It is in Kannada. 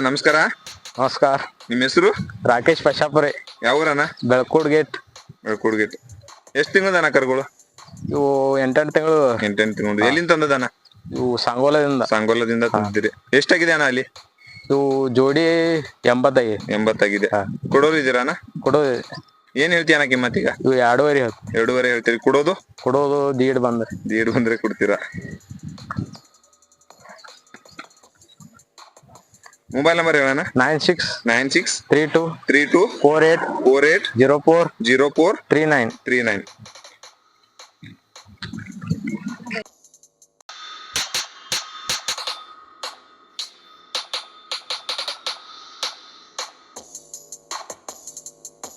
ನಮಸ್ಕಾರ. ನಮಸ್ಕಾರ. ನಿಮ್ಮ ಹೆಸರು? ರಾಕೇಶ್ ಪಶಾಪುರಿ. ಯಾವ ಊರಣ್ಣ? ಬೆಳಕೂಡ್ ಗೇಟ್. ಕೂಡ್ಗೇಟ್ ಎಷ್ಟು ತಿಂಗಳು ದನ ಕರುಗಳು? ಇವು ಎಂಟೆಂಟು ತಿಂಗಳು. ಎಂಟೆಂಟು ತಿಂಗಳು. ಎಲ್ಲಿಂದ ತಂದ ದನ ಇವು ಸಂಗೋಲದಿಂದ. ಸಾಂಗೋಲದಿಂದ ತಂದಿದ್ದೀರಿ. ಎಷ್ಟಾಗಿದೆ ಅಣ್ಣ ಅಲ್ಲಿ? ಇವು ಜೋಡಿ ಎಂಬತ್ತೈದು. ಎಂಬತ್ತಾಗಿದೆ. ಕೊಡೋರು ಇದ್ದೀರಾ ಅಣ್ಣ? ಕೊಡೋ ಏನ್ ಹೇಳ್ತೀಯ ಅಣ್ಣ ಕಿಮ್ಮತ್ತೀಗ ಇವು ಎರಡೂವರೆ ಹೇಳ್ತೀವಿ. ಎರಡೂವರೆ ಹೇಳ್ತೀರಿ. ಕೊಡೋದು? ಕೊಡೋದು ದೀಡ್ ಬಂದ್ರೆ. ದೀಡ್ ಬಂದ್ರೆ ಕೊಡ್ತೀರಾ? Mobile number ಹೇಳಣ್ಣ nine six nine six three two three two four eight four eight zero four zero four three nine three nine